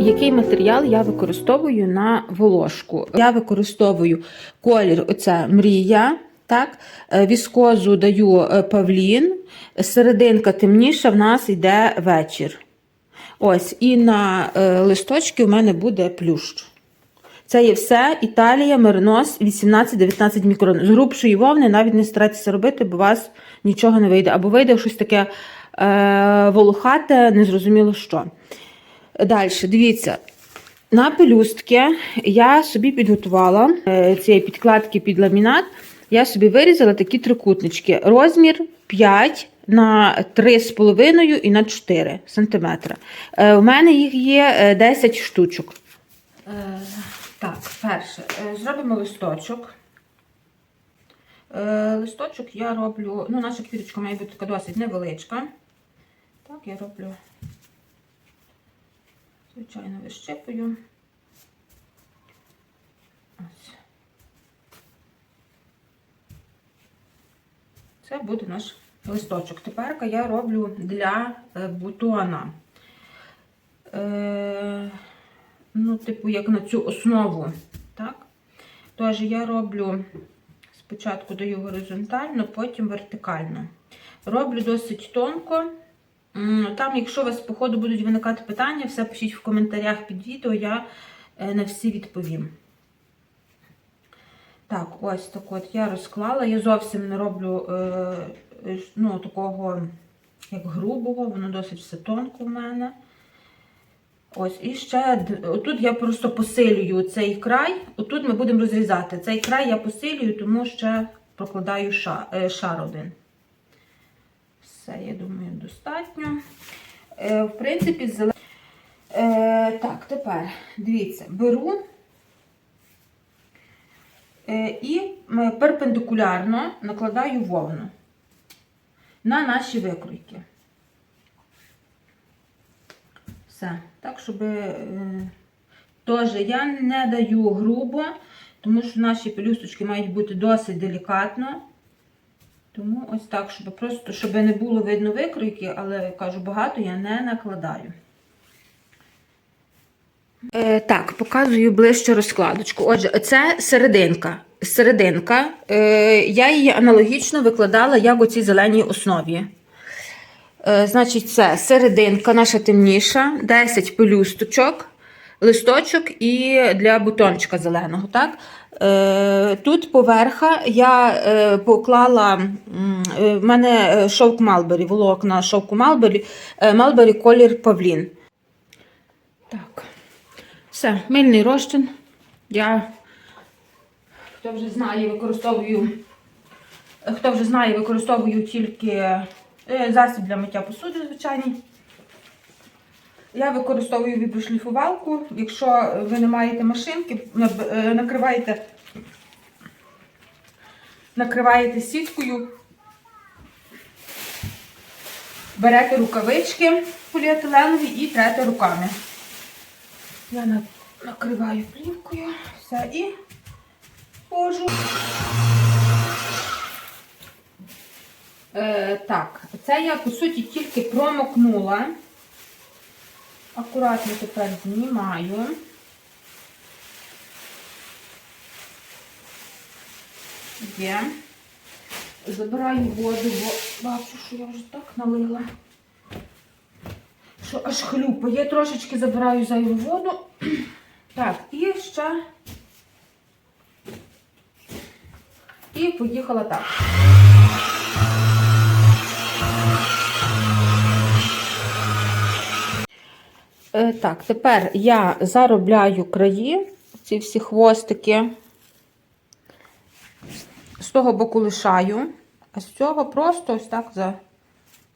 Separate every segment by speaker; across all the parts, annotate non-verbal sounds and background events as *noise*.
Speaker 1: Який матеріал я використовую на волошку? Я використовую колір, оце мрія. Так, Е, віскозу даю е, павлін, серединка темніша, в нас йде вечір. Ось, і на е, листочки у мене буде плющ. Це є все Італія, меринос 18-19 мікрон. З грубшої вовни навіть не старайтеся робити, бо у вас нічого не вийде. Або вийде щось таке е, волохате, незрозуміло що. Далі, дивіться. На пелюстки я собі підготувала е, цієї підкладки під ламінат. Я собі вирізала такі трикутнички. Розмір 5 на 3,5 і на 4 см. Е, у мене їх є е, 10 штучок. Е, так, перше, е, зробимо листочок. Е, листочок я роблю, ну, наша квіточка має бути така досить невеличка. Так, я роблю, звичайно, вищипую. Ось. Це буде наш листочок. Тепер я роблю для е, бутона. Е, ну, типу, як на цю основу. Так? Тож я роблю спочатку даю горизонтально, потім вертикально. Роблю досить тонко. Там, якщо у вас по ходу будуть виникати питання, все пишіть в коментарях під відео, я е, на всі відповім. Так, ось так от я розклала. Я зовсім не роблю е, е, ну, такого, як грубого, воно досить все тонко в мене. Ось, і ще отут я просто посилюю цей край. Отут ми будемо розрізати. Цей край я посилюю, тому ще прокладаю шар, шар один. Все, я думаю, достатньо. Е, в принципі, зеле... е, так, тепер дивіться, беру е, і перпендикулярно накладаю вовну на наші викройки. Все. Так, щоб е, теж я не даю грубо, тому що наші пелюсточки мають бути досить делікатно. Тому ось так, щоб просто щоб не було видно викройки, але кажу, багато я не накладаю. Е, так, показую ближче розкладочку. Отже, це серединка. Серединка. Е, я її аналогічно викладала як у цій зеленій основі. Е, значить, це серединка наша темніша, 10 пелюсточок, листочок і для бутончика зеленого. Так? Е, тут поверха я е, поклала, е, в мене шовк Малбері, волокна шовку Малбері, Малбері колір Павлін. Так, все, мильний розчин. Я, хто вже знає, використовую, хто вже знає, використовую тільки засіб для миття посуди, звичайний. Я використовую віброшліфувалку. Якщо ви не маєте машинки, е, накриваєте, накриваєте сіткою, берете рукавички поліетиленові і трете руками. Я накриваю плівкою, все і ходжу. Е, так, це я по суті тільки промокнула. Акуратно тепер знімаю. Є. Забираю воду, бо бачу, що я вже так налила. Що аж хлюпає. Трошечки забираю зайву воду. *clears throat* Так, і ще. І поїхала так. Так, тепер я заробляю краї, ці всі хвостики. З того боку лишаю, а з цього просто ось так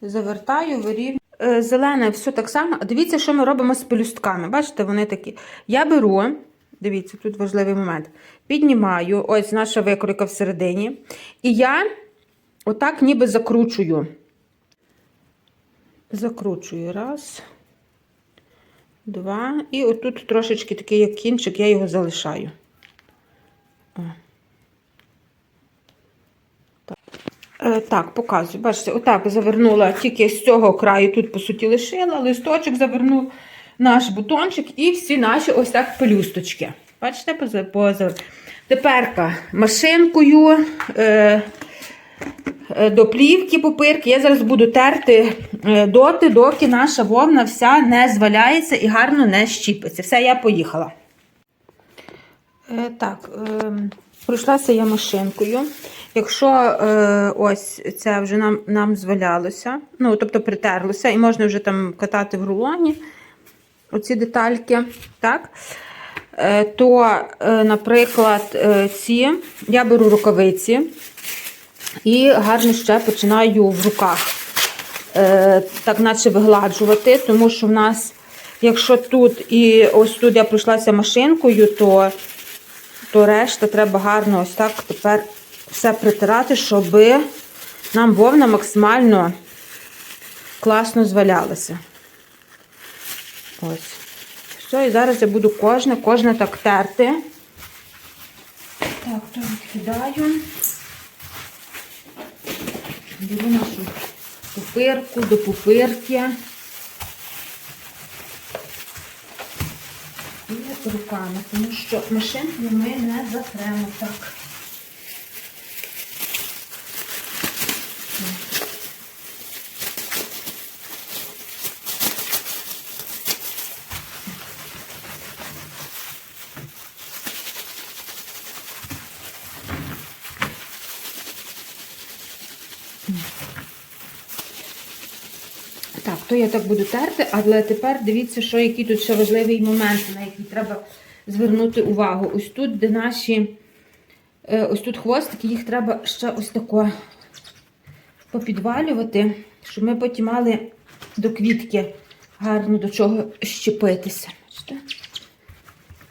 Speaker 1: завертаю, вирівнюю. Е, Зелене все так само. Дивіться, що ми робимо з пелюстками. Бачите, вони такі. Я беру, дивіться, тут важливий момент. Піднімаю, ось наша викройка всередині. І я отак ніби закручую. Закручую. Раз два. І отут трошечки такий, як кінчик, я його залишаю. Е, так, показую. Бачите, отак завернула тільки з цього краю, тут, по суті, лишила, листочок заверну, наш бутончик і всі наші ось так пелюсточки. Бачите, поза-. Тепер машинкою е, до плівки пупирки я зараз буду терти е, доти, доки наша вовна вся не зваляється і гарно не щіпиться. Все, я поїхала. Е, так, е, пройшлася я машинкою. Якщо е, ось це вже нам, нам звалялося, ну, тобто притерлося, і можна вже там катати в рулоні оці детальки, так? Е, то, е, наприклад, е, ці я беру рукавиці і гарно ще починаю в руках е, так наче вигладжувати, тому що в нас, якщо тут і ось тут я пройшлася машинкою, то, то решта треба гарно ось так тепер все притирати, щоб нам вовна максимально класно звалялася. Ось. Все, і зараз я буду кожне, кожне так терти. Так, то відкидаю. Беру нашу пупирку до пупирки. І руками, тому що машинки ми не затремо так. Так, то я так буду терти, але тепер дивіться, що які тут ще важливі моменти, на які треба звернути увагу. Ось тут, де наші, е, ось тут хвостики, їх треба ще ось тако попідвалювати, щоб ми потім мали до квітки гарно до чого щепитися.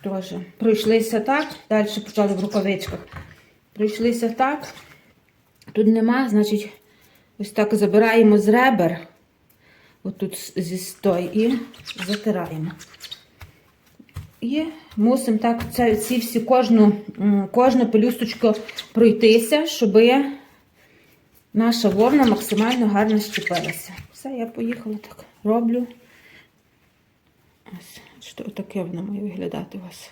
Speaker 1: Теж пройшлися так, далі почали в рукавичках. Пройшлися так. Тут нема, значить, ось так забираємо з ребер. Отут зі стой і затираємо. І мусимо так це, ці всі кожну, кожну пелюсточку пройтися, щоб наша вовна максимально гарно щепилася. Все, я поїхала так. Роблю. Ось, що таке воно має виглядати у вас.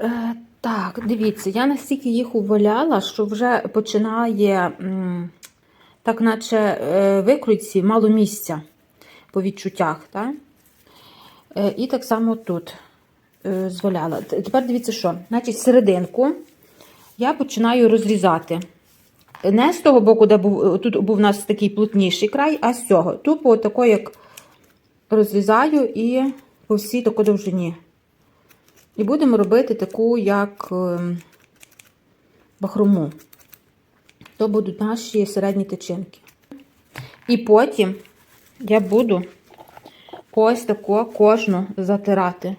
Speaker 1: Е, так, дивіться, я настільки їх уваляла, що вже починає. м, так наче е, викрутці мало місця по відчуттях. Так? Е, і так само тут е, зваляла. Тепер дивіться, що. Значить, серединку я починаю розрізати. Не з того боку, де був, тут був у нас такий плотніший край, а з цього. Тупо тако, як розрізаю і по всій тако довжині. І будемо робити таку, як ем, бахрому то будуть наші середні тичинки. І потім я буду ось таку кожну затирати.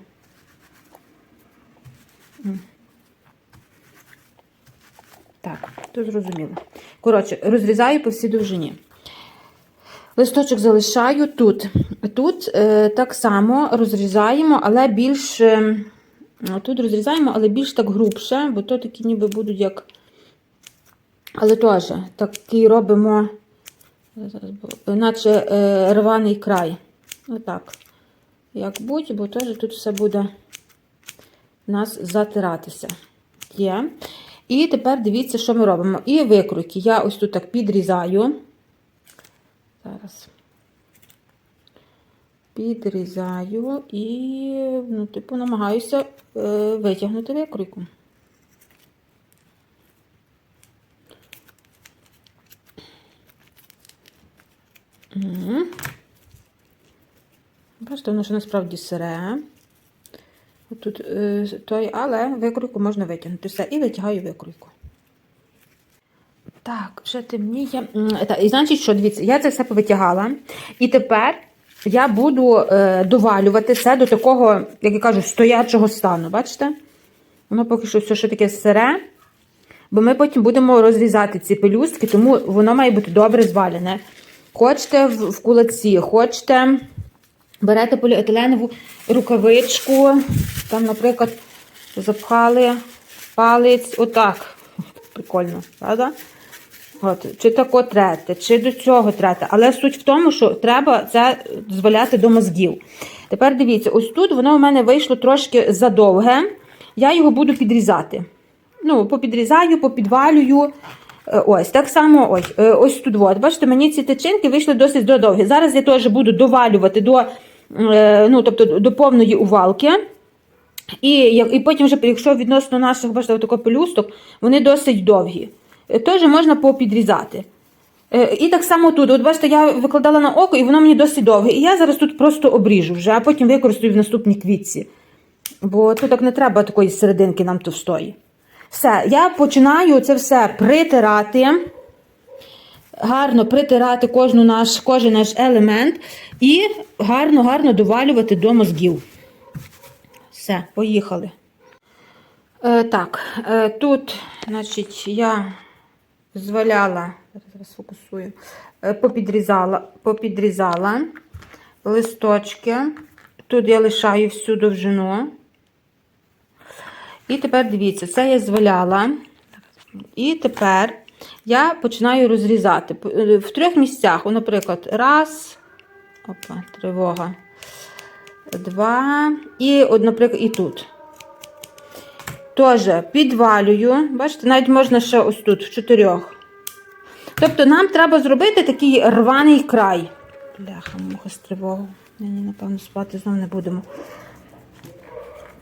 Speaker 1: Так, то зрозуміло. Коротше, розрізаю по всій довжині. Листочок залишаю тут. Тут е, так само розрізаємо, але більш. е, Тут розрізаємо, але більш так грубше, бо то такі ніби будуть як. Але теж такий робимо, наче е, рваний край. Отак. Як будь, бо теж тут все буде у нас затиратися. Є. І тепер дивіться, що ми робимо. І викройки. Я ось тут так підрізаю. Зараз. Підрізаю і, ну, типу, намагаюся е, витягнути викройку. Мгм. Бачите, воно ж насправді сире. Тут е, той, але викройку можна витягнути. Все, і витягаю викройку. Так, вже темніє. Та, І значить, що, дивіться, я це все повитягала. І тепер я буду е, довалювати це до такого, як я кажу, стоячого стану. Бачите? Воно поки що все ще таке сире. Бо ми потім будемо розрізати ці пелюстки, тому воно має бути добре звалене. Хочете в, кулаці, хочете берете поліетиленову рукавичку, там, наприклад, запхали палець, отак. Прикольно, правда? От, чи тако трете, чи до цього трете. Але суть в тому, що треба це дозволяти до мозгів. Тепер дивіться, ось тут воно у мене вийшло трошки задовге. Я його буду підрізати. Ну, попідрізаю, попідвалюю. Е, Ось так само ось, е, ось тут. От. Бачите, мені ці тичинки вийшли досить довгі. Зараз я теж буду довалювати до, е, ну, тобто, до повної увалки. І, і потім, вже, якщо відносно наших бачите, отако пелюсток, вони досить довгі. Теж можна попідрізати. І так само тут. От бачите, я викладала на око, і воно мені досить довге. І я зараз тут просто обріжу вже, а потім використаю в наступній квітці. Бо тут так не треба такої серединки нам товстої. Все, я починаю це все притирати. Гарно притирати кожну наш, кожен наш елемент і гарно-гарно довалювати до мозгів. Все, поїхали. Е, так, е, тут, значить, я зваляла, зараз фокусую, е, попідрізала, попідрізала листочки. Тут я лишаю всю довжину. І тепер дивіться, це я зваляла. І тепер я починаю розрізати. Е, В трьох місцях, наприклад, раз, опа, тривога, два, і, наприклад, і тут. Теж підвалюю. Бачите, навіть можна ще ось тут, в чотирьох. Тобто нам треба зробити такий рваний край. Бляха, муха з тривогою. Нині, напевно, спати знову не будемо.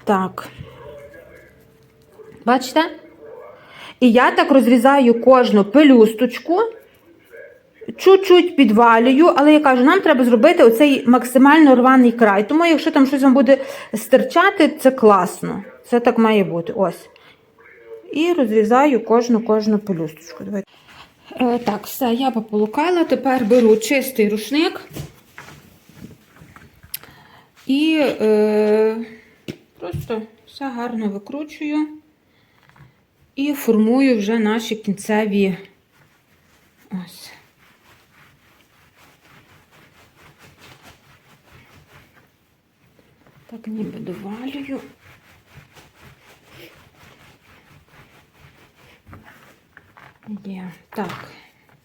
Speaker 1: Так. Бачите? І я так розрізаю кожну пелюсточку, чуть-чуть підвалюю, але я кажу, нам треба зробити оцей максимально рваний край. Тому, якщо там щось вам буде стирчати, це класно. Це так має бути. Ось. І розрізаю кожну кожну пелюсточку. Давайте. Е, так, все, я пополукала. Тепер беру чистий рушник і е, просто все гарно викручую і формую вже наші кінцеві ось. Так ніби довалюю. Є. Так,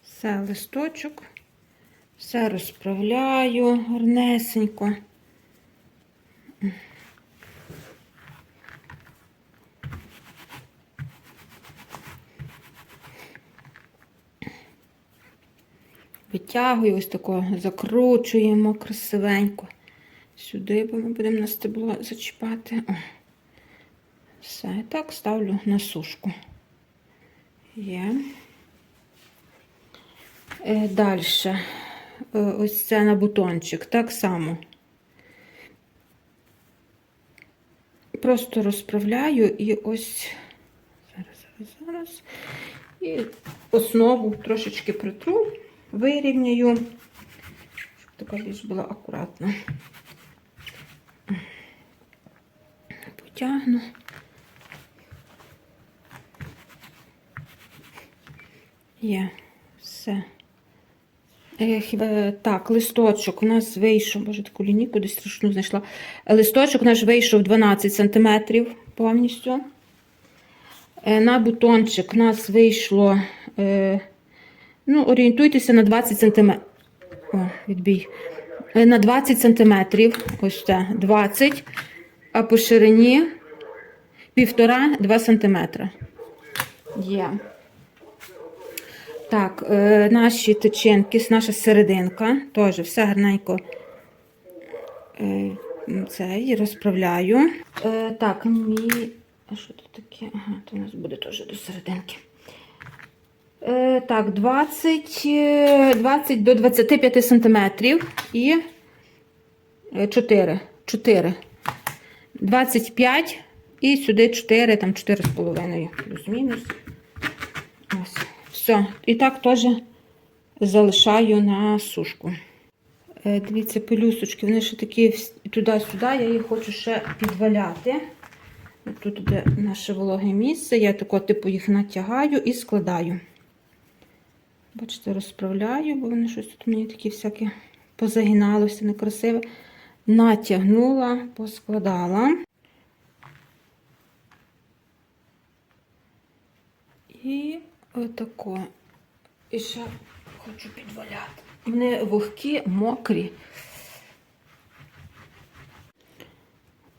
Speaker 1: все листочок, все розправляю гарнесенько. Витягую, ось тако закручуємо красивенько. Сюди, бо ми будемо на стебло зачіпати. О. Все, і так ставлю на сушку. Є. Е, Далі. Ось це на бутончик. Так само. Просто розправляю і ось зараз, зараз, зараз. І основу трошечки притру, вирівняю, щоб така більш була акуратна. Потягну. Є, все. Е, Так, листочок у нас вийшов, боже, таку лінійку десь страшну знайшла. Е, Листочок наш вийшов 12 см повністю. Е, На бутончик у нас вийшло, е, ну, орієнтуйтеся на 20 см. О, відбій. Е, На 20 см. Ось це 20, а по ширині 1,5-2 см. Є. Так, е, наші тичинки, наша серединка, теж все гарненько е, цей розправляю. Так, мій. А що тут таке? Ага, то у нас буде теж до серединки. Е, так, 20, е, 20 до 25 сантиметрів і е, 4. 4. 25 і сюди 4, там 4,5 плюс-мінус. Ось. Все. І так теж залишаю на сушку. Е, Дивіться, пелюсточки, вони ще такі туди-сюди, я їх хочу ще підваляти. Тут де наше вологе місце, я тако типу їх натягаю і складаю. Бачите, розправляю, бо вони щось тут мені такі всякі позагиналося, некрасиве. Натягнула, поскладала. І отако І ще хочу підваляти. Вони вогкі, мокрі.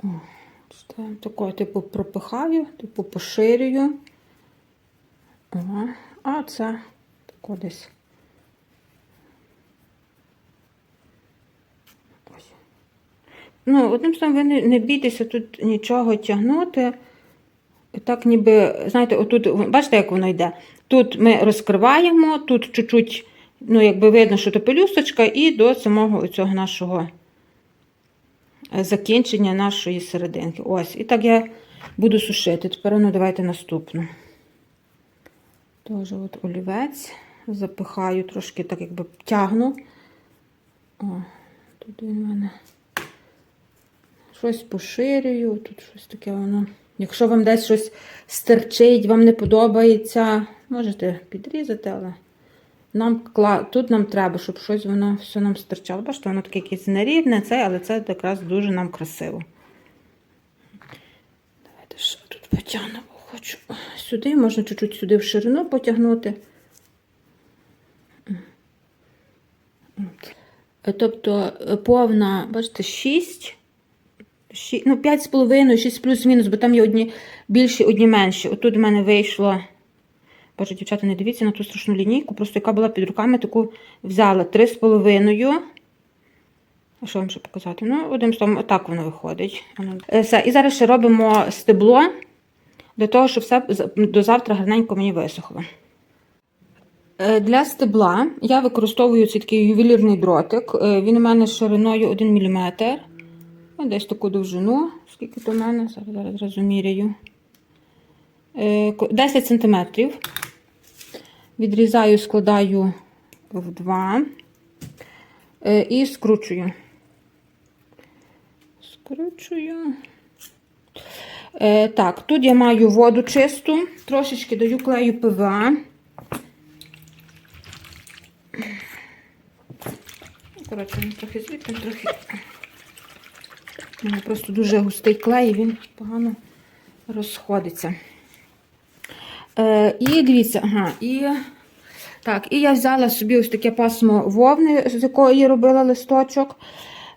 Speaker 1: О, такого, типу, пропихаю, типу поширюю. Ага. А це тако десь. Ось. Ну, одним словом, ви не, не бійтеся тут нічого тягнути. Так ніби, знаєте, отут, бачите, як воно йде? Тут ми розкриваємо, тут чуть-чуть, ну, якби видно, що то пелюсточка, і до самого цього нашого е, закінчення нашої серединки. Ось. І так я буду сушити. Тепер ну, давайте наступну. Теж от олівець запихаю, трошки так якби тягну. О, тут він в мене щось поширюю, тут щось таке воно. Якщо вам десь щось стерчить, вам не подобається, можете підрізати, але нам, тут нам треба, щоб щось воно все нам стирчало. Бачите, воно таке якесь нерівне, це, але це якраз дуже нам красиво. Давайте ще тут потягнемо. Хочу сюди, можна чуть-чуть сюди в ширину потягнути. От. Е, Тобто е, повна, бачите, 6, 6 ну 5,5, 6 плюс-мінус, бо там є одні більші, одні менші. Отут в мене вийшло. Боже, дівчата, не дивіться на ту страшну лінійку, просто яка була під руками, таку взяла 3,5. А що вам ще показати? Ну, одним словом, отак воно виходить. Е, Все. І зараз ще робимо стебло для того, щоб все до завтра гарненько мені висохло. Е, Для стебла я використовую цей такий ювелірний дротик. Е, Він у мене шириною 1 мм. Десь таку довжину. Скільки то в мене? Зараз, зараз розміряю. 10 см. Відрізаю, складаю в два Е, і скручую. Скручую. Е, так, тут я маю воду чисту, трошечки даю клею ПВА. Коротше, він трохи звідти, трохи. Просто дуже густий клей, і він погано розходиться. Е, і дивіться, ага, і так, і я взяла собі ось таке пасмо вовни, з якої робила листочок.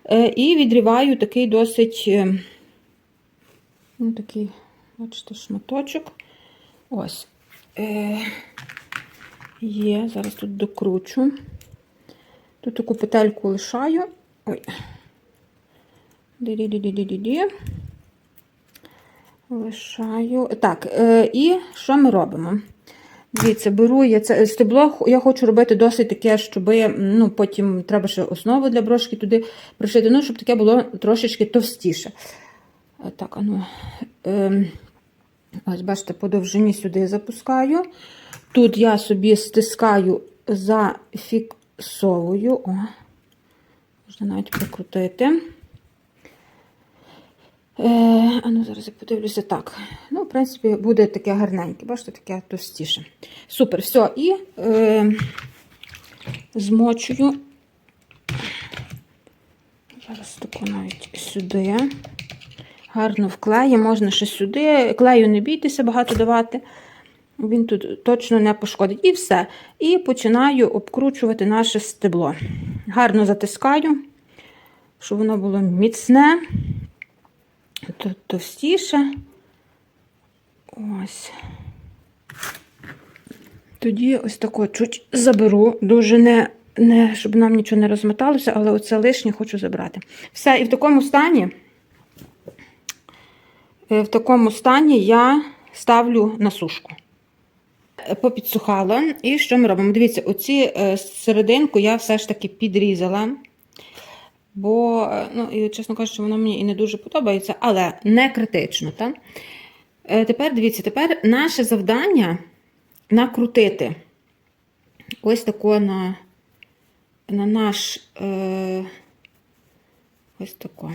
Speaker 1: Е, і відріваю такий досить, е, ну, такий, бачите, шматочок. Ось. Е, є, зараз тут докручу. Тут таку петельку лишаю. Ой. Ді-ді-ді-ді-ді-ді. Лишаю. Так, е, і що ми робимо? Дивіться, беру я це стебло, я хочу робити досить таке, щоб ну, потім треба ще основу для брошки туди пришити, ну, щоб таке було трошечки товстіше. Е, Так, ану. Е, ось, бачите, по довжині сюди запускаю. Тут я собі стискаю, зафіксовую. О, можна навіть прикрутити. Е, а ну зараз я подивлюся так. Ну, в принципі, буде таке гарненьке, бачите, таке товстіше. Супер, все. І е, змочую. Зараз таку навіть сюди. Гарно вклею, можна ще сюди. Клею не бійтеся багато давати. Він тут точно не пошкодить. І все. І починаю обкручувати наше стебло. Гарно затискаю, щоб воно було міцне. Товстіше. Ось. Тоді ось тако чуть заберу, дуже не, не, щоб нам нічого не розмоталося, але оце лишнє хочу забрати. Все, і в такому стані, е, в такому стані я ставлю на сушку. Попідсухала. І що ми робимо? Дивіться, оці е, серединку я все ж таки підрізала. Бо, е, ну, і, чесно кажучи, воно мені і не дуже подобається, але не критично. Так? Е, Тепер дивіться, тепер наше завдання накрутити ось тако на, на наш е, ось тако.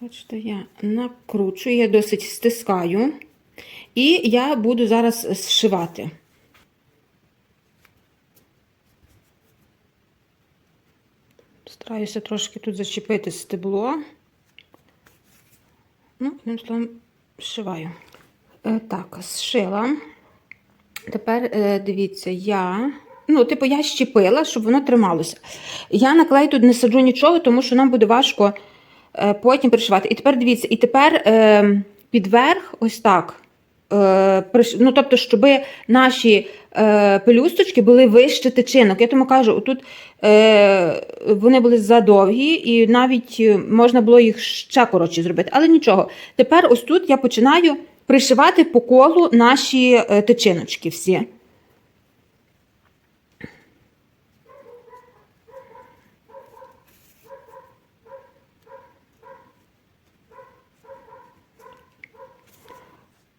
Speaker 1: Бачите, я накручую, я досить стискаю, і я буду зараз зшивати. Стараюся трошки тут зачепити стебло. Ну, одним словом, зшиваю. Е, так, зшила. Тепер е, дивіться, я. Ну, типу, я щепила, щоб воно трималося. Я на клей тут не саджу нічого, тому що нам буде важко потім пришивати. І тепер дивіться, і тепер е, підверх, ось так. Е, ну, тобто, щоб наші е, пелюсточки були вище тичинок. Я тому кажу, тут е, вони були задовгі, і навіть е, можна було їх ще коротше зробити. Але нічого. Тепер ось тут я починаю пришивати по колу наші е, тичиночки всі.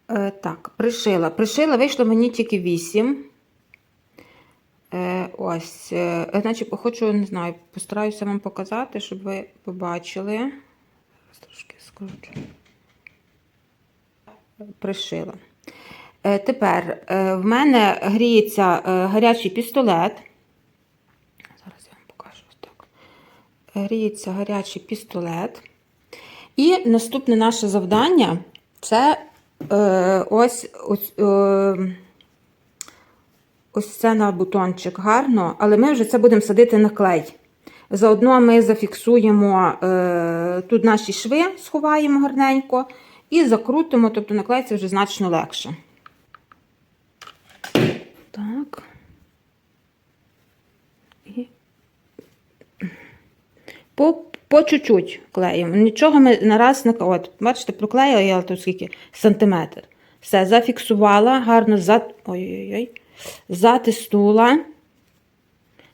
Speaker 1: Е, так, пришила. Пришила, вийшло мені тільки 8. Е, ось, е, значить, хочу, не знаю, постараюся вам показати, щоб ви побачили. Трошки скручу. Пришила. Тепер в мене гріється гарячий пістолет. Зараз я вам покажу ось так. Гріється гарячий пістолет. І наступне наше завдання це е, ось, ось, е, ось це на бутончик гарно, але ми вже це будемо садити на клей. Заодно ми зафіксуємо е, тут наші шви, сховаємо гарненько і закрутимо, тобто на клей це вже значно легше. Так. І по чуть-чуть клеїмо. Нічого ми нараз не От, бачите, проклеїла я тут скільки сантиметр. Все, зафіксувала, гарно за... Ой-ой-ой. затиснула,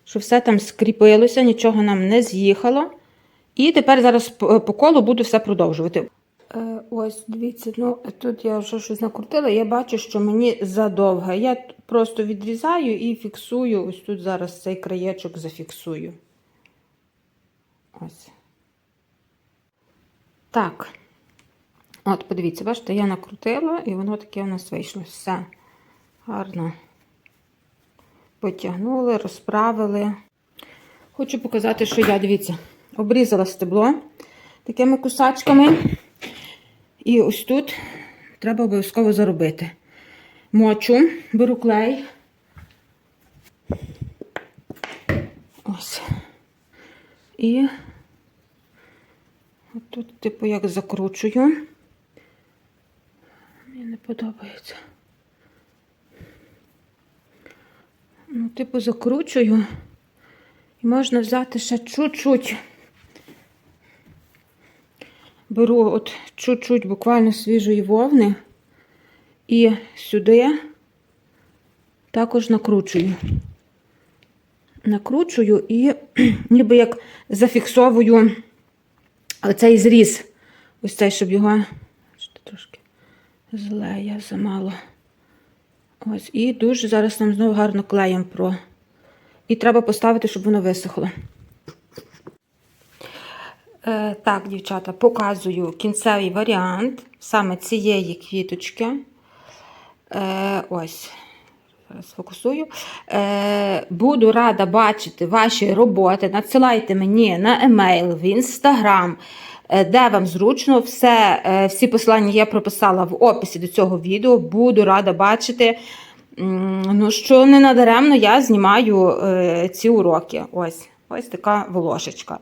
Speaker 1: щоб все там скріпилося, нічого нам не з'їхало. І тепер зараз по колу буду все продовжувати. Е, ось, дивіться, ну тут я вже щось накрутила, я бачу, що мені задовго. Я просто відрізаю і фіксую. Ось тут зараз цей краєчок зафіксую. Ось. Так. От, подивіться, бачите, я накрутила, і воно таке у нас вийшло. Все гарно потягнули, розправили. Хочу показати, що я, дивіться, обрізала стебло такими кусачками. І ось тут треба обов'язково заробити. Мочу, беру клей. Ось. І тут, типу, як закручую. Мені не подобається. Ну, типу, закручую. І можна взяти ще чуть-чуть. Беру от чуть-чуть буквально свіжої вовни і сюди також накручую. Накручую і *clears throat* ніби як зафіксовую оцей зріз. Ось цей, щоб його трошки зле, я замало. Ось, і дуже зараз нам знову гарно клеєм про. І треба поставити, щоб воно висохло. Е, так, дівчата, показую кінцевий варіант саме цієї квіточки. Е, ось, зараз фокусую. Е, буду рада бачити ваші роботи. Надсилайте мені на емейл, в інстаграм, е, де вам зручно. Все, е, всі посилання я прописала в описі до цього відео. Буду рада бачити. Ну, що не надаремно я знімаю ці уроки. Ось, ось така волошечка.